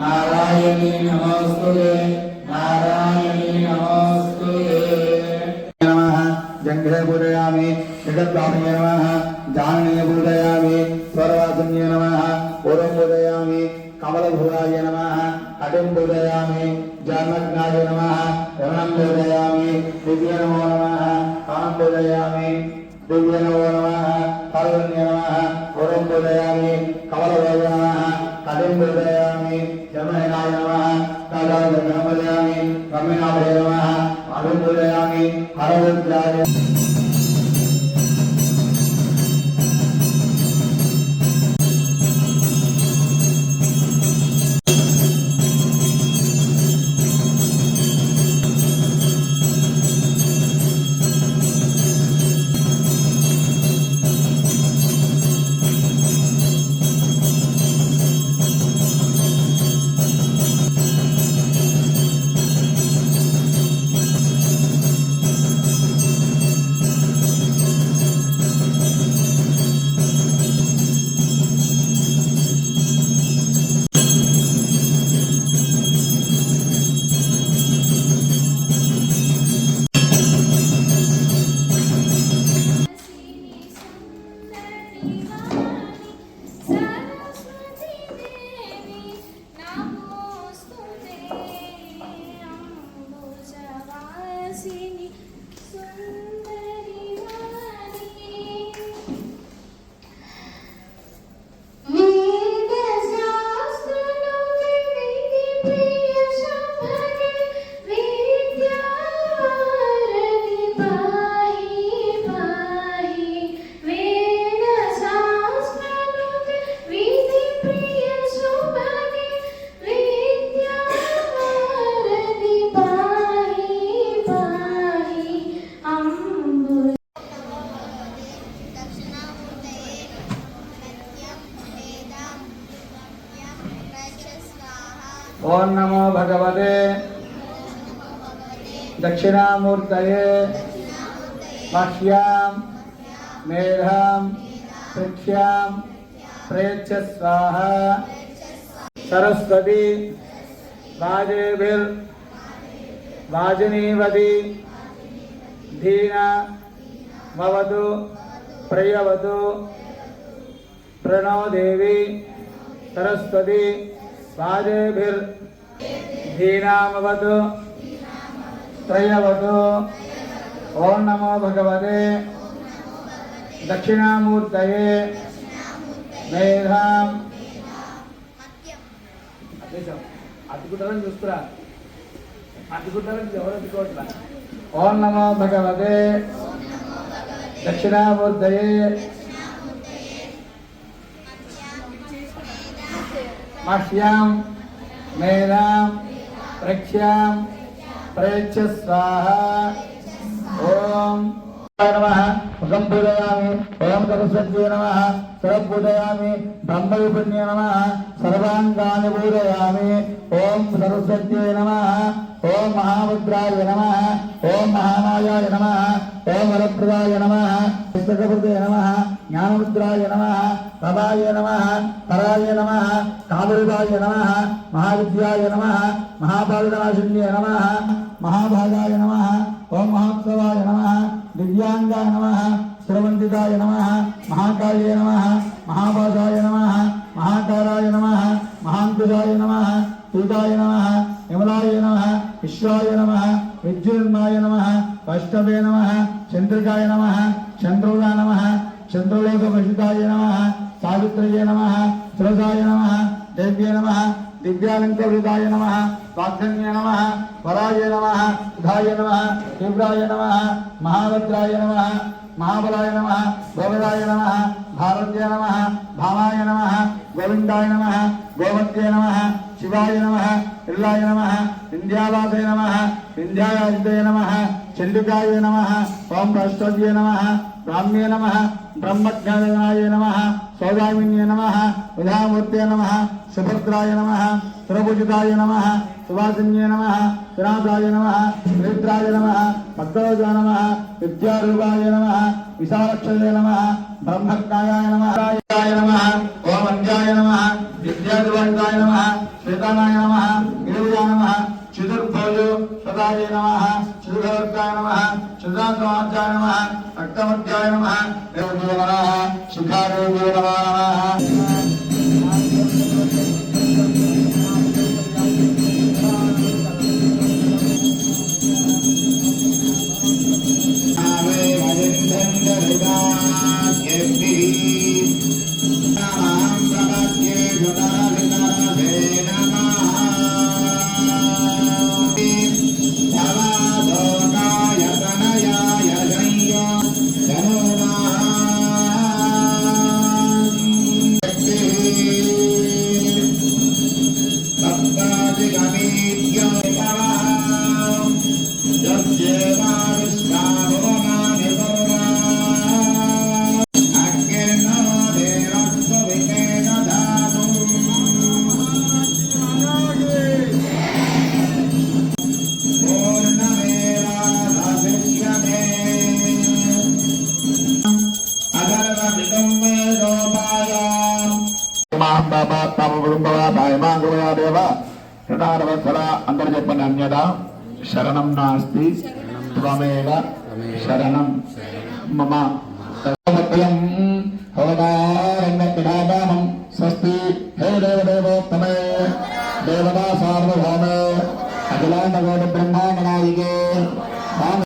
నారాయణీ నమోస్తుతే నారాయణీ నమోస్తుతే నమః జంఘే పూజయామి జగద్వామయ నమః జాననీయ పూజయామి స్వరవాసున్య నమః పూర్వం పూజయామి కమలభూరాయ నమః కటిం పూజయామి జన్మజ్ఞాయ నమః రమణం పూజయామి దివ్య నమో నమ కామం పూజయామి దివ్య నమో నమః పర్వణ్య పూర్వం పూజయామి కమలభూయ కటిం పూజయామి జన్మహినాయ నమః కాళాయ పూజయామి రమ్యనాభయ నమః అభిం పూజయామి ఓం నమో భగవతే దక్షిణామూర్తయే మహ్యాం మేఘాం పృథ్యాం ప్రేక్ష స్వాహ సరస్వతి వాజేభిర్ వాజనీవతి ధీన భవతు ప్రియవతు ప్రణోదేవి సరస్వతి ధీనామవతు త్రయవతు ఓం నమో భగవతే దక్షిణామూర్తయే మేధాం. అతుకుంటారని చూస్తురా. అతుకుంటారని ఎవరు అతుకోవట్లా ఓం నమో భగవతే దక్షిణామూర్తయే మహ్యాం మేధాం ప్రఖ్యాం ప్రేక్ష స్వాహ ఓం నమః ముఖం పూజయామి ఓం సరస్వత్యై నమ సరః పూజయామి బ్రహ్మవిపుణ్య నమః సర్వాంగాని పూజయామి ఓం సరస్వత్యై నమః ఓం మహాముద్రాయ నమ ఓం మహామాయాయ నమ ఓం వరప్రదాయ నమః పుస్తకృతే నమః జ్ఞానముద్రాయ నమ ప్రభాయ నమ పరాయ నమ కామరుదాయ నమ మహావిద్యాయ నమ మహాపాలనాశున్య నమ మహాభాగాయ నమ ఓం మహోత్సవాయ నమ దివ్యాంగాయ నమ శ్రవంతితాయ నమ మహాకాళే నమ మహాభాగాయ నమ మహాకారాయ నమ మహాంకురాయ నమ సీతాయ నమ విమలాయ నమ విశ్వాయ నమ విద్యున్మాయ నమ అష్టవే నమ చంద్రికాయ నమ నమః నమ చంద్రలోక పశుతాయ నమ సావిత్రయే నమ తులసాయ నమ దేవ్యే నమ దివ్యాలంకృతాయ నమ వాగ్ధన్య నమ వరాయ నమ సుధాయ నమ తీవ్రాయ నమ మహాభద్రాయ నమ మహాబలాయ నమ గోవిదాయ నమ భారత్య నమ భామాయ నమ గోవిందాయ నమ గోమత్య నమ శివాయ నమ ఇల్లాయ నమ వింధ్యావాసయ నమ వింధ్యాయాజితయ నమ చండికాయ నమ ఓం వైష్ణవ్య నమ బ్రాహ్మ్య నమ బ్రహ్మజ్ఞానాయ నమ సౌదామిన్యే నమ విధామూర్తే నమ సుభద్రాయ నమ సురభుజితాయ నమ సువాసిన్యే నమ వినాథాయ నమ రుద్రాయ నమ పద్మజ నమ విద్యారూపాయ నమ విశాలక్షయ నమ బ్రహ్మజ్ఞాయ నమ నమః ఓం అజ్ఞాయ నమః నమ శ్వేతానాయ నమ గిరిజాయ నమ చతుర్భోజు సదాయ నమ చతుర్వర్గాయ నమ చతురాసమాధ్యాయ నమ రక్తమధ్యాయ నమ దేవదేవ నమ దేవ శరణారవసర అందరు చెప్పండి అన్యద. శరణం నాస్తి. త్వమేవ శరణం. మమ. హోదారంగం స్వస్తి. హే దేవదేవోత్తమే. దేవదా సార్వభౌమే. అఖిలాండ గోడ బ్రహ్మ